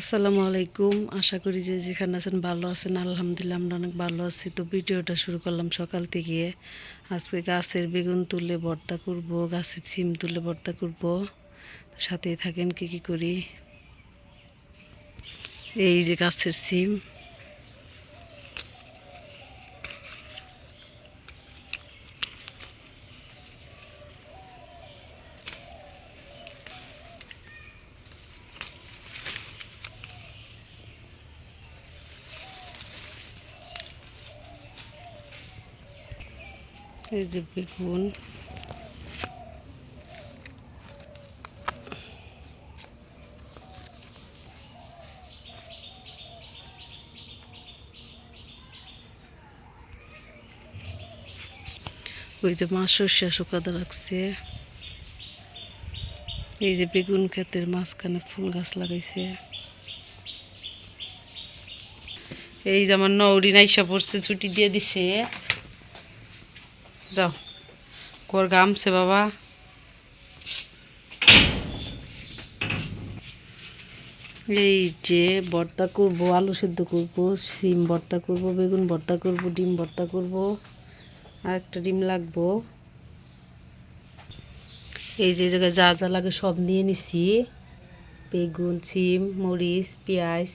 আসসালামু আলাইকুম। আশা করি যে যেখানে আছেন ভালো আছেন। আলহামদুলিল্লাহ আমরা অনেক ভালো আছি। তো ভিডিওটা শুরু করলাম সকাল থেকে। আজকে গাছের বেগুন তুলে ভর্তা করব, গাছের সিম তুলে ভর্তা করব। সাথেই থাকেন কি কি করি? এই যে গাছের সিম। এই যে বেগুন। ওই যে মাছ শস্য শুকাতে রাখছে এই যে বেগুন ক্ষেতের মাঝখানে ফুল গাছ লাগাইছে। এই যে আমার নৌরি নাইসা পড়ছে, ছুটি দিয়ে দিছে। যাও কর গামছে বাবা। এই যে ভর্তা করব, আলু সেদ্ধ করব, সিম ভর্তা করব, বেগুন ভর্তা করব, ডিম ভর্তা করব, আর একটা ডিম লাগবো। এই যে জায়গায় যা যা লাগে সব নিয়ে নিছি। বেগুন, সিম, মরিচ, পেঁয়াজ।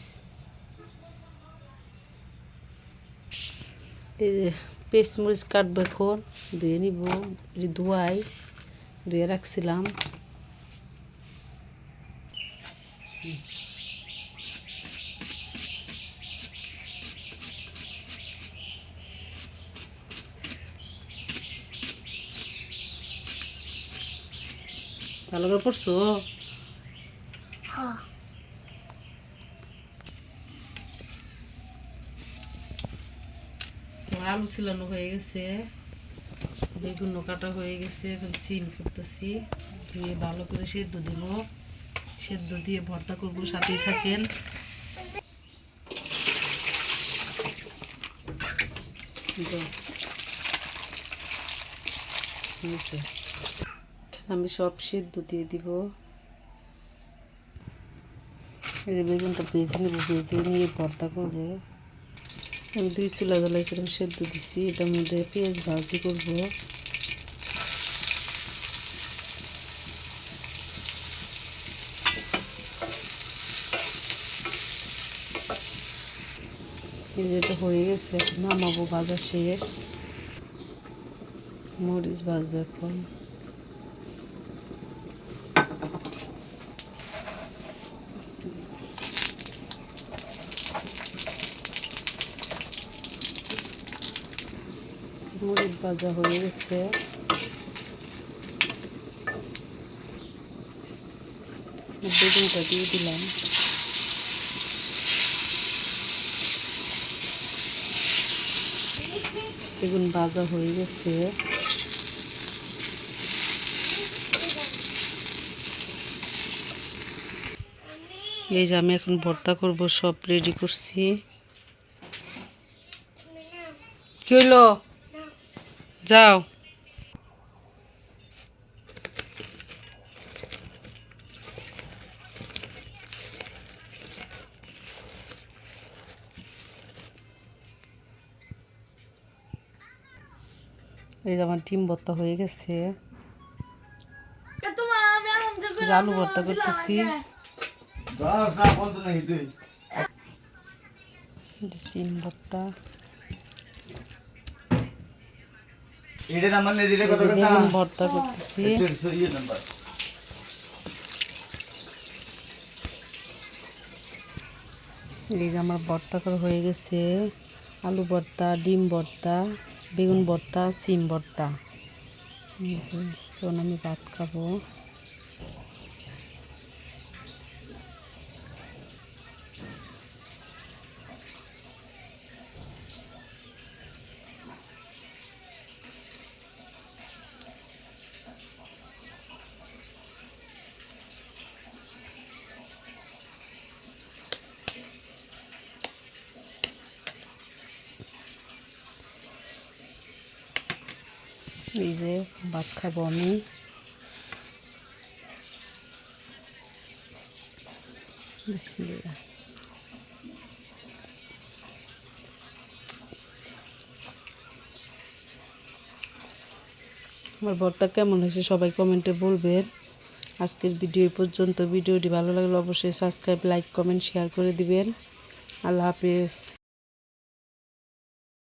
এই যে পেস্ট মরিচ কাটবো এখন ধুয়ে নিব ধোয়াই ধুয়ে রাখছিলাম। ভালো করে পড়ছো? তোমার আলু ছিলানো হয়ে গেছে। বেগুন কাটা হয়ে গেছে, এখন সিম করতেছি ধুয়ে ভালো করে সেদ্ধ দিব। সেদ্ধ দিয়ে ভর্তা করব, সাথেই থাকেন। আমি সব সেদ্ধ দিয়ে দিব। বেগুনটা ভেজে নেব, ভেজে নিয়ে ভর্তা করব। আমি দুই চুলা জ্বালাইছিলাম, সেদ্ধ দিছি। এটার মধ্যে পেঁয়াজ ভাজি করব। এই যে এটা হয়ে গেছে, নামাবো ভাজা শেষ। মরিচ ভাজবো এখন। মরিচ ভাজা হয়ে গেছে। বেগুনটা দিয়ে দিলাম। বেগুন ভাজা হয়ে গেছে। এই যে আমি এখন ভর্তা করব, সব রেডি করছি। কি হইল? যাও। এই যে আমার ডিম ভর্তা হয়ে গেছে। আলু ভর্তা করতেছি। সিম ভর্তা। এটা নাম্বার নেই দিলে এই কত যে কথা ভর্তা করতেছি। একটু নাম্বার। এই যে আমার ভর্তা করে হয়ে গেছে। আলু ভর্তা ডিম ভর্তা বেগুন ভর্তা সিম ভর্তা। এখন আমি ভাত খাব। এই যে ভাত খাব আমি। আমার ভর্তা কেমন হয়েছে সবাই কমেন্টে বলবেন। আজকের ভিডিও পর্যন্ত। ভিডিওটি ভালো লাগলে অবশ্যই সাবস্ক্রাইব, লাইক, কমেন্ট শেয়ার করে দিবেন। আল্লাহ হাফিজ।